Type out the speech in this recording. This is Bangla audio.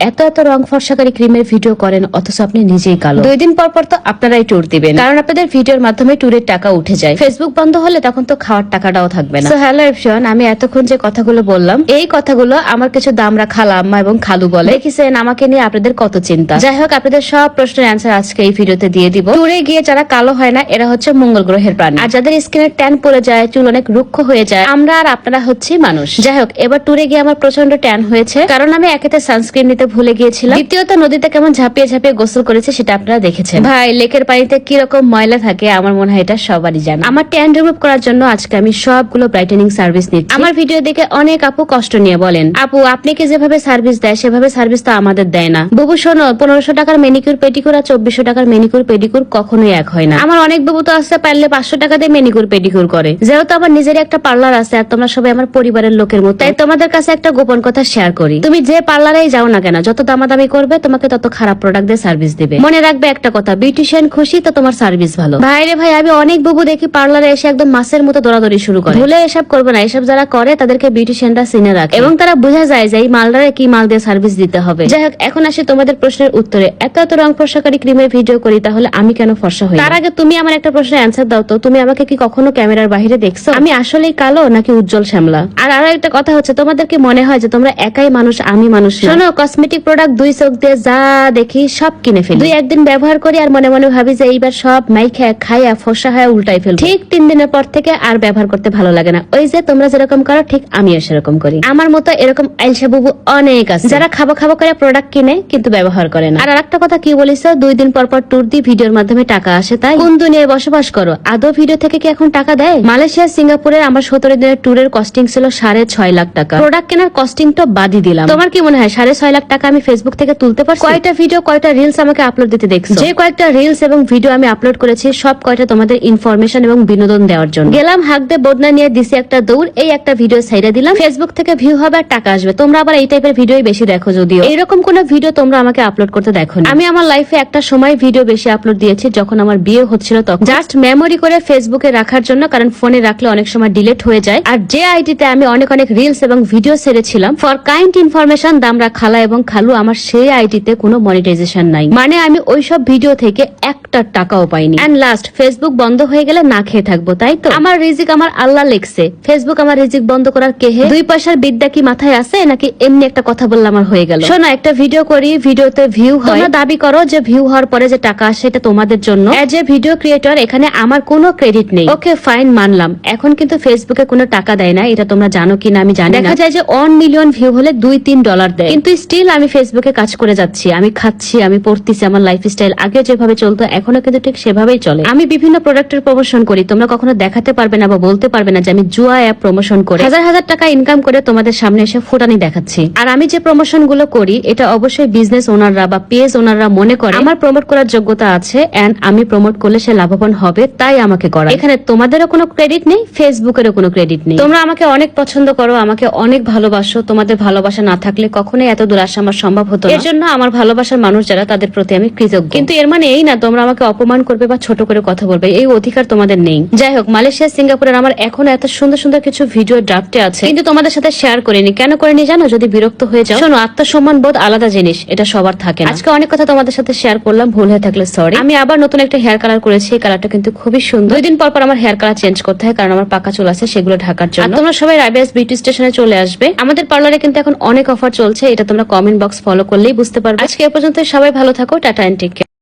এত এত রং ফর্সাকারী ক্রিমের ভিডিও করেন অথচ আপনি নিজেই কালো। দুই দিন পর পর তো আপনারাই ট্যুর দিবেন। কারণ আপনাদের ভিডিওর মাধ্যমে ট্যুরের টাকা উঠে যায়। ফেসবুক বন্ধ হলে তখন তো খাওয়ার টাকাটাও থাকবে না। হ্যালো এভরিওয়ান আমি এতক্ষণ যে কথাগুলো বললাম এই কথাগুলো আমার কিছু দামরা খালা আম্মা এবং খালু বলে। দেখেছেন আমাকে নিয়ে আপনাদের কত চিন্তা। যাই হোক আপনাদের সব প্রশ্নের অ্যান্সার আজকে এই ভিডিওতে দিয়ে দিব। ট্যুরে গিয়ে যারা কালো হয় না এরা হচ্ছে মঙ্গল গ্রহের প্রাণী। আর যাদের স্কিনের ট্যান পড়ে যায় চুল অনেক রুক্ষ হয়ে যায় আমরা আর আপনারা হচ্ছে মানুষ। যাই হোক এবার ট্যুরে গিয়ে আমার প্রচণ্ড ট্যান হয়েছে। কারণ আমি একেতে সানস্ক্রিন নিতে ভুলে গিয়েছিলাম। দ্বিতীয়ত, নদীতে কেমন ঝাঁপিয়ে ঝাঁপিয়ে গোসল করেছে সেটা আপনারা দেখেছেন। ভাই, লেকের পানিতে কি রকম ময়লা থাকে, আমার মনে হয় এটা সবারই জানে। আমার ট্যান রিমুভ করার জন্য আজকে আমি সবগুলো ব্রাইটেনিং সার্ভিস নিচ্ছি। আমার ভিডিও দেখে অনেক আপু কষ্ট নিয়ে বলেন, আপু, আপনি কি যেভাবে সার্ভিস দেয়, সেভাবে সার্ভিস তো আমাদের দেয় না। বুবু, শোনো, পনেরোশো টাকার মেনিকিউর পেডিকুর আর চব্বিশশো টাকার মেনিকিউর পেডিকুর কখনোই এক হয় না। আমার অনেক বাবু তো আসতে পারলে পাঁচশো টাকা দিয়ে মেনিকিউর পেডিকুর করে। যেহেতু আমার নিজের একটা পার্লার আছে আর তোমরা সবাই আমার পরিবারের লোকের মতো, তাই তোমাদের কাছে একটা গোপন কথা শেয়ার করি। তুমি যে পার্লারেই যাও না কেন যত দামাদামি করবে, তোমাকে তত খারাপ প্রোডাক্ট দিয়ে সার্ভিস দিবে। মনে রাখবে একটা কথা বিউটিশিয়ান খুশি তো তোমার সার্ভিস ভালো। ভাইরে ভাই, আমি অনেক বাবু দেখি পার্লারে এসে একদম মাসের মতো দৌড়াদৌড়ি শুরু করে। ভুলে এসব করবে না, এসব যারা করে, তাদেরকে বিউটিশিয়ানরা চিনে রাখে। এবং তারা বোঝা যায় যে এই মালদারে কি মাল দিয়ে সার্ভিস দিতে হবে। যাই হোক, এখন আসি তোমাদের প্রশ্নের উত্তরে। এত এত রং ফর্সাকারী ক্রিমের ভিডিও করি, তাহলে আমি কেন ফর্সা হই? তার আগে তুমি আমার একটা প্রশ্নের অ্যান্সার দাও তো। তুমি আমাকে কি কখনো ক্যামেরার বাইরে দেখছ? আমি আসলেই কালো নাকি উজ্জ্বল শ্যামলা? আর আরও একটা কথা হচ্ছে, তোমাদের কি মনে হয় যে তোমরা একাই মানুষ, আমি মানুষ না? শোনো কসমেটিক প্রোডাক্ট দুই চোখ দিয়ে যা দেখি সব কিনে ফেলি। দুই একদিন ব্যবহার করি আর মনে মনে ভাবি যে এইবার সব মাইখা খাইয়া ফসা হয়ে উল্টাই ফেলব। ঠিক তিন দিনের পর থেকে আর ব্যবহার করতে ভালো লাগে না। ওই যে তোমরা যেরকম করো, ঠিক আমিও সেরকম করি। আমার মতো এরকম আইলসা বুবু অনেক আছে। যারা খাব খাব করে প্রোডাক্ট কিনে কিন্তু ব্যবহার করে না। আর আরেকটা কথা কি বলিস দুই দিন পর পর ট্যুর দিয়ে ভিডিওর মাধ্যমে টাকা আসে, তাই? কোন দুনিয়ায় বসবাস করো? আদৌ ভিডিও থেকে কি এখন টাকা দেয়? মালয়েশিয়া, সিঙ্গাপুরের আমার সতেরো দিনের ট্যুরের কস্টিং ছিল সাড়ে ছয় লাখ টাকা। প্রোডাক্ট কেনার কস্টিং তো বাদই দিলাম। তোমার কি মনে হয়, সাড়ে ছয় লাখ টাকা আমি ফেসবুক থেকে তুলতে পারছি? কয়টা ভিডিও কয়টা রিলস আমাকে আপলোড দিতে দেখছ? যে কয়েকটা রিলস এবং ভিডিও আমি আপলোড করেছি সব কয়টা তোমাদের ইনফরমেশন এবং বিনোদন দেওয়ার জন্য। গেলাম হাক দিয়ে বদনা নিয়ে দিছি একটা দৌড় এই একটা ভিডিও সাইডে দিলাম। ফেসবুক থেকে ভিউ হবে আর টাকা আসবে। তোমরা আবার এই টাইপের ভিডিওই বেশি দেখো যদিও। এরকম কোন ভিডিও তোমরা আমাকে আপলোড করতে দেখো আমি আমার লাইফে একটা সময় ভিডিও বেশি আপলোড দিয়েছি যখন আমার বিয়ে হচ্ছিল তখন। জাস্ট মেমোরি করে ফেসবুকে রাখার জন্য কারণ ফোনে রাখলে অনেক সময় ডিলিট হয়ে যায়। আর যে আইডিতে আমি অনেক অনেক রিলস এবং ভিডিও ছেড়েছিলাম ফর কাইন্ড ইনফরমেশন দামরা খালা এবং খালু, আমার সেই আইডিতে কোনো মনিটাইজেশন নাই। মানে আমি ওইসব ভিডিও থেকে একটা টাকাও পাইনি। এন্ড লাস্ট ফেসবুক বন্ধ হয়ে গেলে না খেয়ে থাকব, তাই তো? আমার রিজিক আমার আল্লাহ লেখছে। ফেসবুক আমার রিজিক বন্ধ করার কেহে? দুই পয়সার বিদ্যা কি মাথায় আছে? নাকি এমনি একটা কথা বললে আমার হয়ে গেল? শোনো, একটা ভিডিও করি ভিডিওতে ভিউ হয়। দাবি করো যে ভিউ হওয়ার পরে যে টাকা আসে, এটা তোমাদের জন্য। এজ এ ভিডিও ক্রিয়েটর এখানে আমার কোনো ক্রেডিট নেই। ওকে ফাইন মানলাম। এখন কিন্তু ফেসবুকে কোনো টাকা দেয় না, এটা তোমরা জানো কিনা আমি জানি দেখা যায় যে ওয়ান মিলিয়ন ভিউ হলে দুই তিন ডলার দেয়। কিন্তু স্টিল আমি ফেসবুকে কাজ করে যাচ্ছি, আমি খাচ্ছি, আমি পড়তেছি, আমার লাইফ স্টাইল আগে যেভাবে চলতো এখনও কিন্তু ঠিক সেভাবেই চলে। আমি বিভিন্ন প্রোডাক্টের প্রমোশন করি, তোমরা কখনো দেখাতে পারবে না বা বলতে পারবে না যে আমি জুয়া অ্যাপ প্রমোশন করে হাজার হাজার টাকা ইনকাম করে তোমাদের সামনে এসে ফুটানি দেখাচ্ছি। আর আমি যে প্রমোশনগুলো করি, এটা অবশ্যই বিজনেস ওনাররা বা পেজ ওনাররা মনে করে, আমার প্রমোট করার যোগ্যতা আছে এন্ড আমি প্রমোট করলে সে লাভবান হবে, তাই আমাকে করা এখানে তোমাদেরও কোনো ক্রেডিট নেই ফেসবুকেরও কোনো ক্রেডিট নেই। তোমরা আমাকে অনেক পছন্দ করো, আমাকে অনেক ভালোবাসো, তোমাদের ভালোবাসা না থাকলে কখনোই এত দূর আসা আমার সম্ভব হতো এর জন্য আমার ভালোবাসার মানুষ যারা তাদের প্রতি আমি কৃতজ্ঞ। কিন্তু এর মানে এই না তোমরা আমাকে অপমান করবে বা ছোট করে কথা বলবে এই অধিকার তোমাদের নেই। যাই হোক মালয়েশিয়া সিঙ্গাপুরের আমার এখন এত সুন্দর সুন্দর কিছু ভিডিও ড্রাফটে আছে কিন্তু তোমাদের সাথে শেয়ার করিনি। কেন করিনি জানো? যদি বিরক্ত হয়ে যাও। শোনো আত্মসম্মান বোধ আলাদা জিনিস এটা সবার থাকে না। আজকে অনেক কথা তোমাদের সাথে শেয়ার করলাম ভুল হয়ে থাকলে সরি আমি আবার নতুন একটা হেয়ার কালার করেছি এই কালারটা কিন্তু খুবই সুন্দর। দুই দিন পর পর আমার হেয়ার কালার চেঞ্জ করতে হয় কারণ আমার পাকা চুল আছে সেগুলো ঢাকার জন্য। তোমরা সবাই রাইবিয়াস বিউটি স্টেশনে চলে আসবে। আমাদের পার্লারে কিন্তু এখন অনেক অফার চলছে এটা তোমরা কমেন্ট বক্স ফলো করলেই বুঝতে পারবে। আজকে এ পর্যন্ত সবাই ভালো থাকো। Tata and take